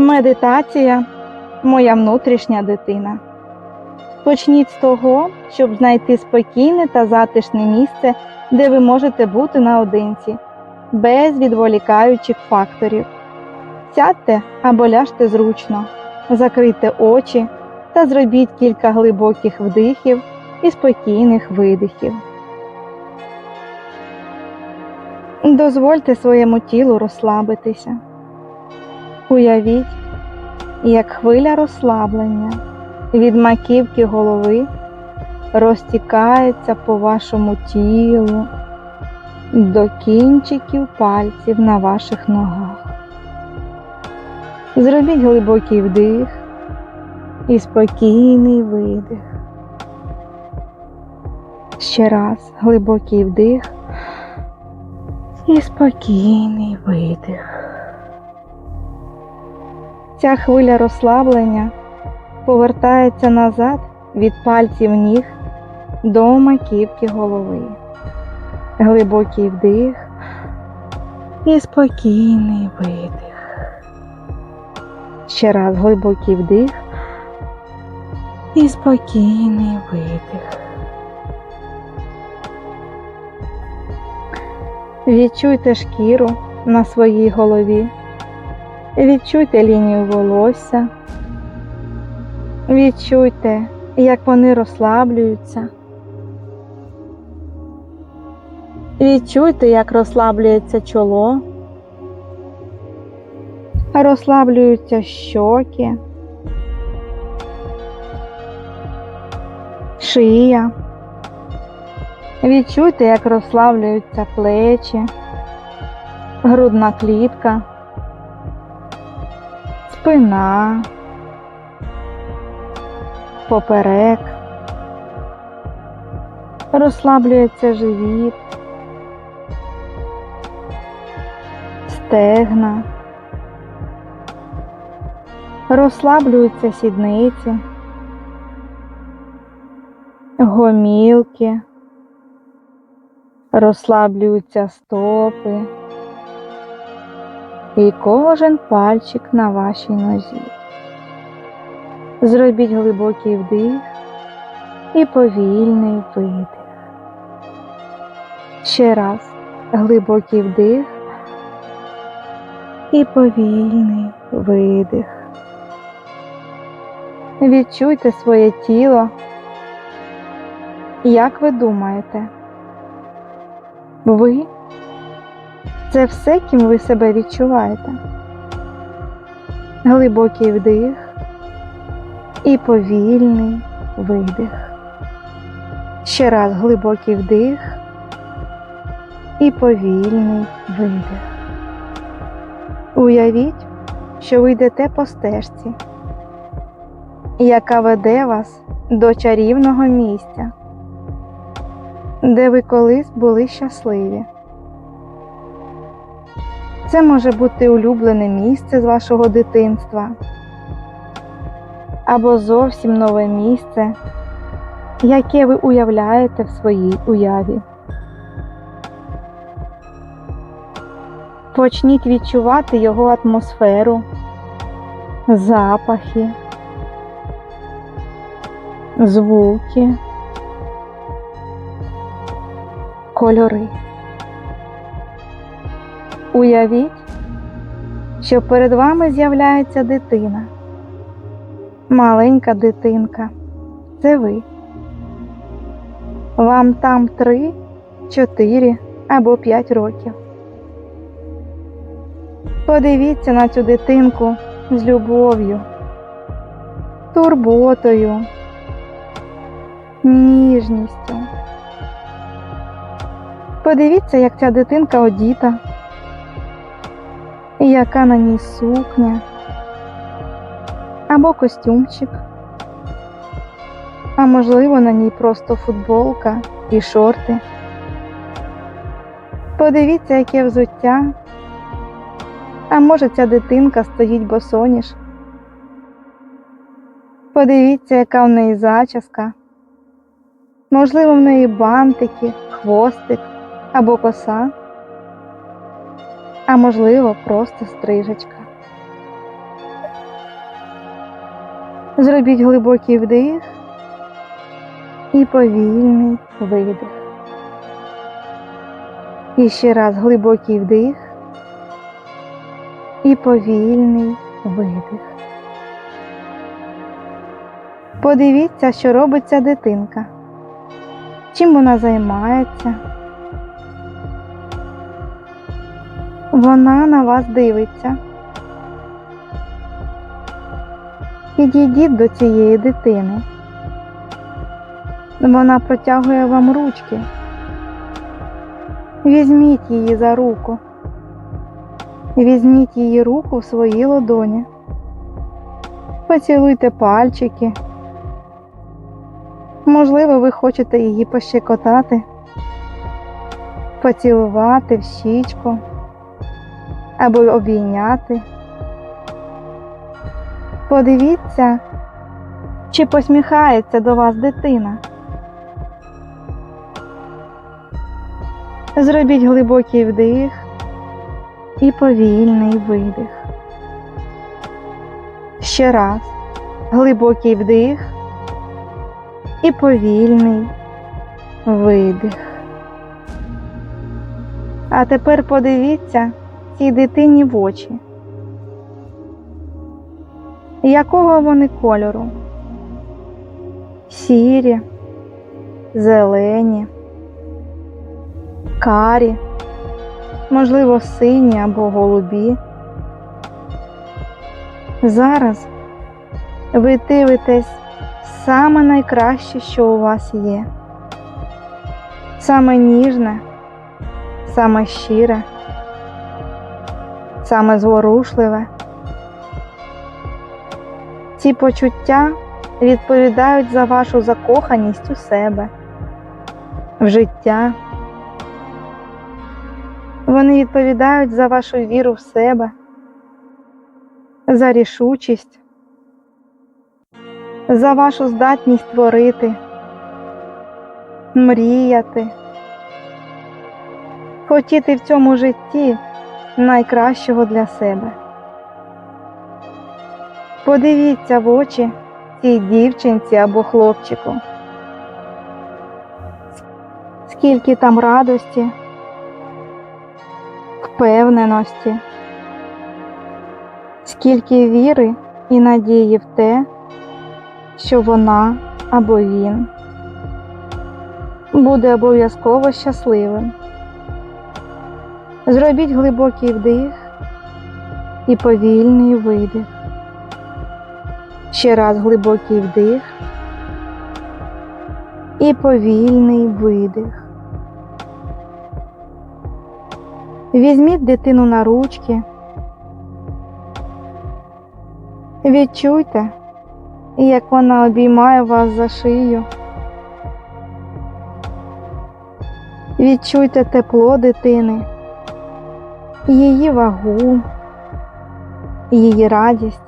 Медитація моя внутрішня дитина. Почніть з того, щоб знайти спокійне та затишне місце, де ви можете бути наодинці, без відволікаючих факторів. Сядьте або ляжте зручно, закрийте очі та зробіть кілька глибоких вдихів і спокійних видихів. Дозвольте своєму тілу розслабитися. Уявіть, як хвиля розслаблення від маківки голови розтікається по вашому тілу до кінчиків пальців на ваших ногах. Зробіть глибокий вдих і спокійний видих. Ще раз глибокий вдих і спокійний видих. Ця хвиля розслаблення повертається назад від пальців ніг до маківки голови. Глибокий вдих і спокійний видих. Ще раз глибокий вдих і спокійний видих. Відчуйте шкіру на своїй голові. Відчуйте лінію волосся. Відчуйте, як вони розслаблюються. Відчуйте, як розслаблюється чоло, розслаблюються щоки, шия. Відчуйте, як розслаблюються плечі, грудна клітка, спина, поперек, розслаблюється живіт, стегна, розслаблюються сідниці, гомілки. Розслаблюються стопи і кожен пальчик на вашій нозі. Зробіть глибокий вдих і повільний видих. Ще раз глибокий вдих і повільний видих. Відчуйте своє тіло. Як ви думаєте? Ви це все, ким ви себе відчуваєте. Глибокий вдих і повільний видих. Ще раз глибокий вдих і повільний видих. Уявіть, що ви йдете по стежці, яка веде вас до чарівного місця де ви колись були щасливі. Це може бути улюблене місце з вашого дитинства або зовсім нове місце, яке ви уявляєте в своїй уяві. Почніть відчувати його атмосферу, запахи, звуки. кольори. Уявіть, що перед вами з'являється дитина. Маленька дитинка. Це ви. Вам там три, чотири або п'ять років. Подивіться на цю дитинку з любов'ю, турботою, ніжністю. Подивіться, як ця дитинка одіта, і яка на ній сукня або костюмчик, а можливо на ній просто футболка і шорти. Подивіться, яке взуття, а може ця дитинка стоїть босоніж. Подивіться, яка в неї зачіска. Можливо, в неї бантики, хвостик або коса, а можливо, просто стрижечка. Зробіть глибокий вдих і повільний видих. І ще раз глибокий вдих і повільний видих. Подивіться, що робить ця дитинка. Чим вона займається? Вона на вас дивиться. Підійдіть до цієї дитини. Вона протягує вам ручки. Візьміть її за руку. Візьміть її руку в свої ладоні. Поцілуйте пальчики. Можливо, ви хочете її пощекотати, поцілувати в щічку або обійняти. Подивіться, чи посміхається до вас дитина. Зробіть глибокий вдих і повільний видих. Ще раз глибокий вдих і повільний видих. А тепер подивіться цій дитині в очі. Якого вони кольору? Сірі, зелені, карі, можливо, сині або голубі. Зараз ви дивитесь саме найкраще, що у вас є. Саме ніжне, саме щире, саме зворушливе. Ці почуття відповідають за вашу закоханість у себе, в життя. Вони відповідають за вашу віру в себе, за рішучість, за вашу здатність творити, мріяти, хотіти в цьому житті найкращого для себе. Подивіться в очі цій дівчинці або хлопчику. Скільки там радості, впевненості, скільки віри і надії в те, що вона або він буде обов'язково щасливим. Зробіть глибокий вдих і повільний видих. Ще раз глибокий вдих і повільний видих. Візьміть дитину на ручки. Відчуйте, як вона обіймає вас за шию. Відчуйте тепло дитини, її вагу, її радість.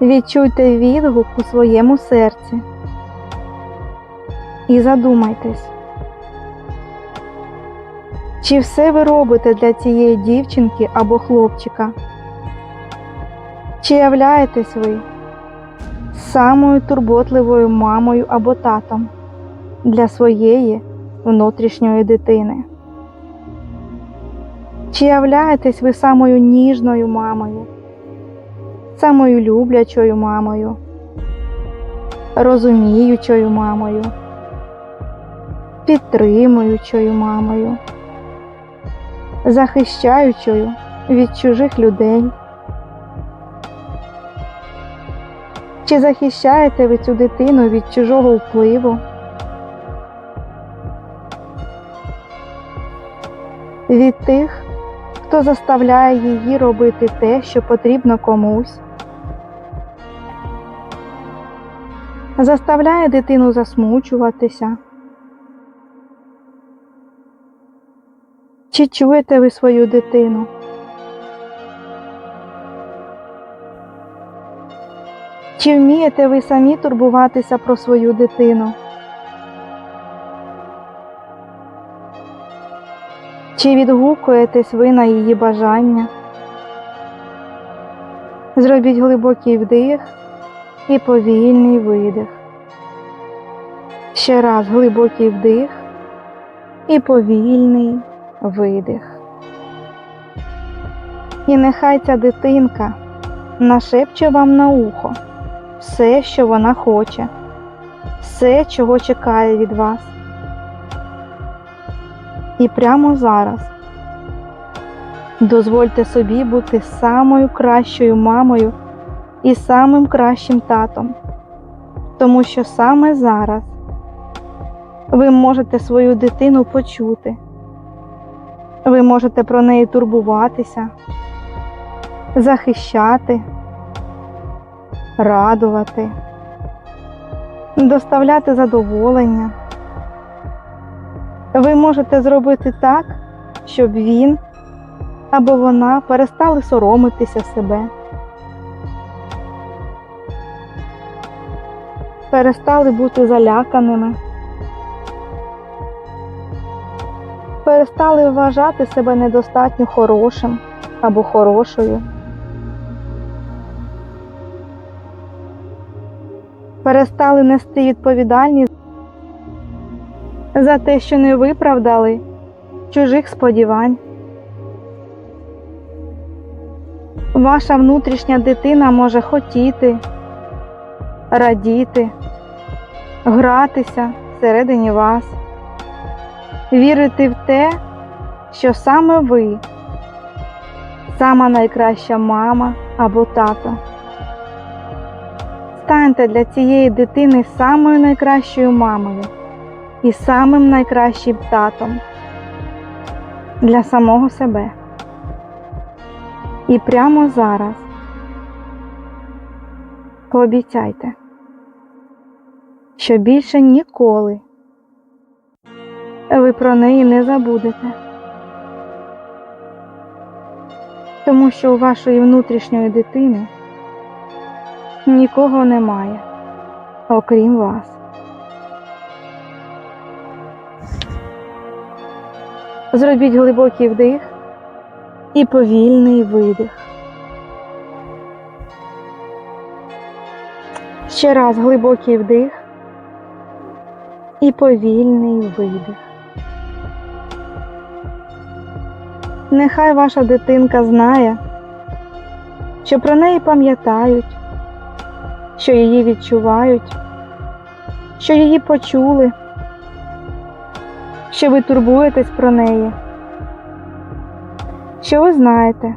Відчуйте відгук у своєму серці і задумайтесь, чи все ви робите для цієї дівчинки або хлопчика? Чи являєтесь ви самою турботливою мамою або татом для своєї внутрішньої дитини? Чи являєтесь ви самою ніжною мамою? самою люблячою мамою, розуміючою мамою, підтримуючою мамою, захищаючою від чужих людей. Чи захищаєте ви цю дитину від чужого впливу? Від тих, хто заставляє її робити те, що потрібно комусь? заставляє дитину засмучуватися. Чи чуєте ви свою дитину? Чи вмієте ви самі турбуватися про свою дитину? Чи відгукуєтесь ви на її бажання? Зробіть глибокий вдих і повільний видих. Ще раз глибокий вдих і повільний видих. І нехай ця дитинка нашепче вам на ухо все, що вона хоче, все, чого чекає від вас. І прямо зараз дозвольте собі бути самою кращою мамою і самим кращим татом, тому що саме зараз ви можете свою дитину почути, ви можете про неї турбуватися, захищати, радувати, доставляти задоволення. Ви можете зробити так, щоб він або вона перестали соромитися себе, перестали бути заляканими, перестали вважати себе недостатньо хорошим або хорошою. Перестали нести відповідальність за те, що не виправдали чужих сподівань. Ваша внутрішня дитина може хотіти, радіти, гратися всередині вас, вірити в те, що саме ви сама найкраща мама або тато. Станьте для цієї дитини самою найкращою мамою і самим найкращим татом для самого себе. І прямо зараз пообіцяйте, що більше ніколи ви про неї не забудете, тому що у вашої внутрішньої дитини нікого немає, окрім вас. Зробіть глибокий вдих і повільний видих. Ще раз глибокий вдих і повільний видих. Нехай ваша дитинка знає, що про неї пам'ятають, що її відчувають, що її почули, що ви турбуєтесь про неї що ви знаєте,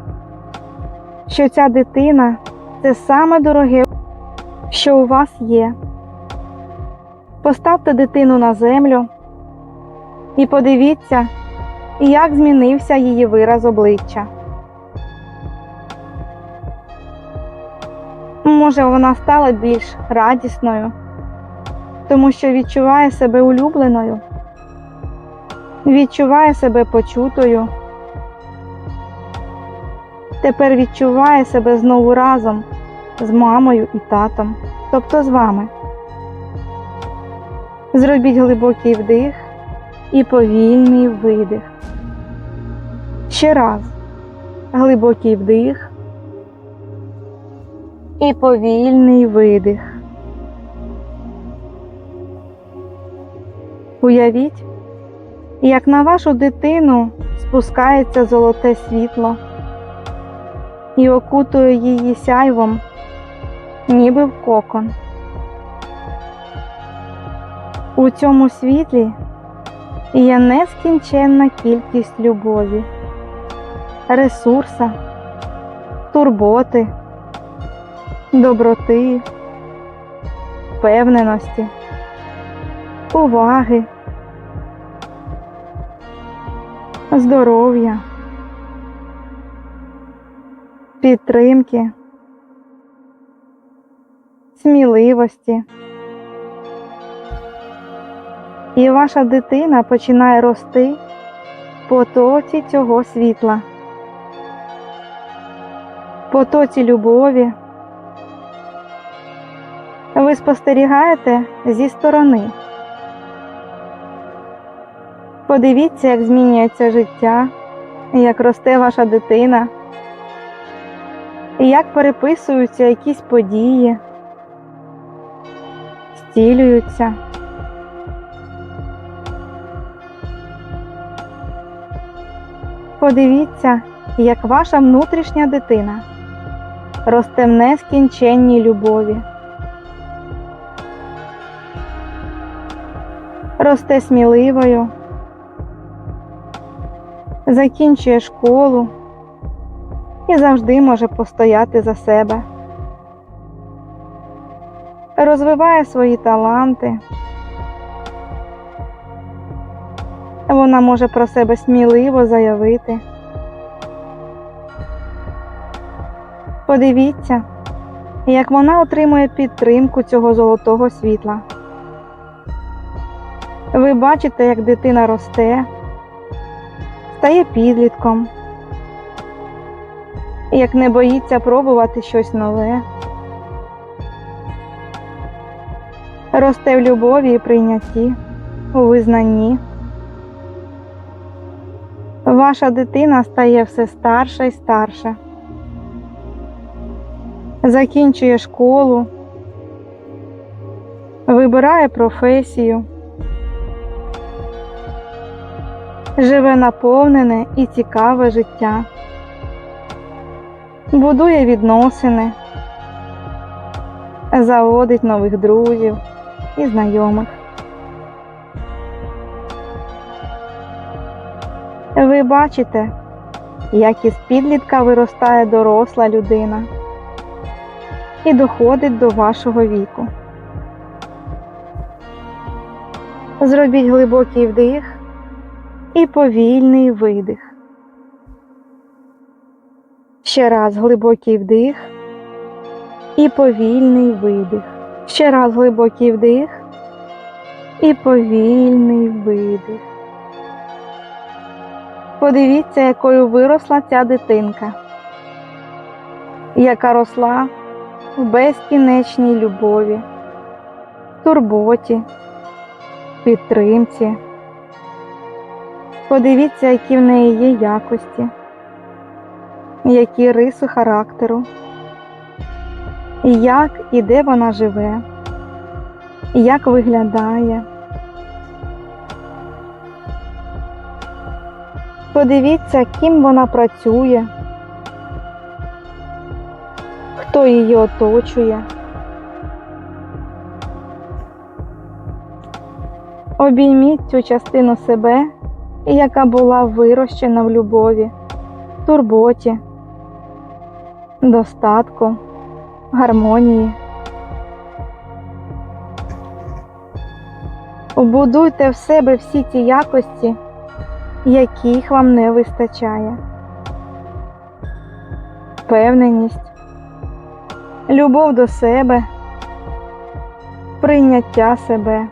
що ця дитина це саме дороге, що у вас є. Поставте дитину на землю і подивіться, як змінився її вираз обличчя. Може, вона стала більш радісною, тому що відчуває себе улюбленою, відчуває себе почутою тепер відчуває себе знову разом з мамою і татом, тобто з вами. Зробіть глибокий вдих і повільний видих. Ще раз глибокий вдих і повільний видих. Уявіть, як на вашу дитину спускається золоте світло і окутує її сяйвом, ніби в кокон. У цьому світлі є нескінченна кількість любові, ресурса, турботи, доброти, впевненості, уваги, здоров'я підтримки, сміливості. І ваша дитина починає рости в потоці цього світла, в потоці любові. Ви спостерігаєте зі сторони. Подивіться, як змінюється життя, як росте ваша дитина як переписуються якісь події, стілюються. Подивіться, як ваша внутрішня дитина росте в нескінченній любові, росте сміливою, закінчує школу і завжди може постояти за себе, розвиває свої таланти. Вона може про себе сміливо заявити. Подивіться, як вона отримує підтримку цього золотого світла. Ви бачите, як дитина росте, стає підлітком, як не боїться пробувати щось нове, росте в любові і прийнятті, у визнанні. Ваша дитина стає все старша і старша, закінчує школу, вибирає професію, живе наповнене і цікаве життя, будує відносини, заводить нових друзів і знайомих. Ви бачите, як із підлітка виростає доросла людина і доходить до вашого віку. Зробіть глибокий вдих і повільний видих. Ще раз глибокий вдих і повільний видих. Ще раз глибокий вдих і повільний видих. Подивіться, якою виросла ця дитинка, яка росла в безкінечній любові, турботі, підтримці. Подивіться, які в неї є якості, які риси характеру, як і де вона живе, як виглядає. Подивіться, ким вона працює, хто її оточує. Обійміть цю частину себе, яка була вирощена в любові, турботі, достатку, гармонії. Вбудуйте в себе всі ті якості яких вам не вистачає. Впевненість, любов до себе, прийняття себе,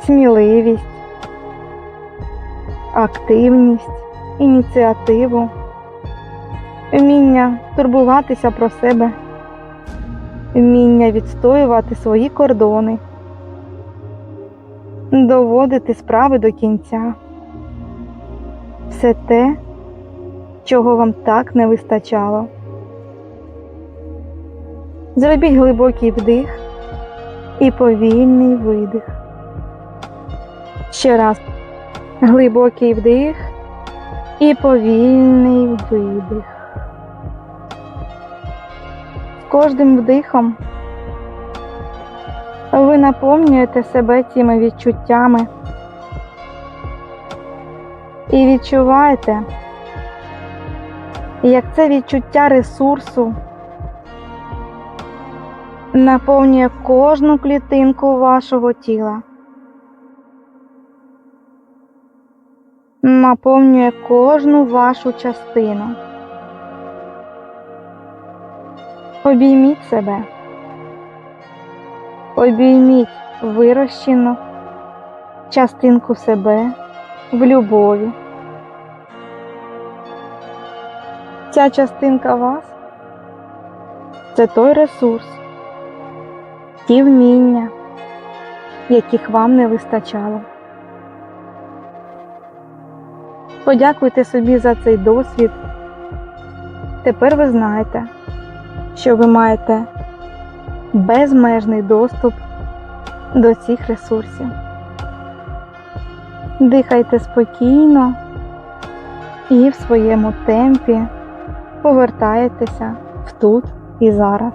сміливість, активність, ініціативу, вміння турбуватися про себе, вміння відстоювати свої кордони доводити справи до кінця. Все те, чого вам так не вистачало. Зробіть глибокий вдих і повільний видих. Ще раз глибокий вдих і повільний видих. З кожним вдихом ви наповнюєте себе цими відчуттями і відчуваєте, як це відчуття ресурсу наповнює кожну клітинку вашого тіла, наповнює кожну вашу частину. Обійміть себе. Обійміть вирощену частинку себе в любові. Ця частинка вас це той ресурс, ті вміння, яких вам не вистачало. Подякуйте собі за цей досвід Тепер ви знаєте, що ви маєте безмежний доступ до цих ресурсів. Дихайте спокійно і в своєму темпі повертаєтеся в тут і зараз.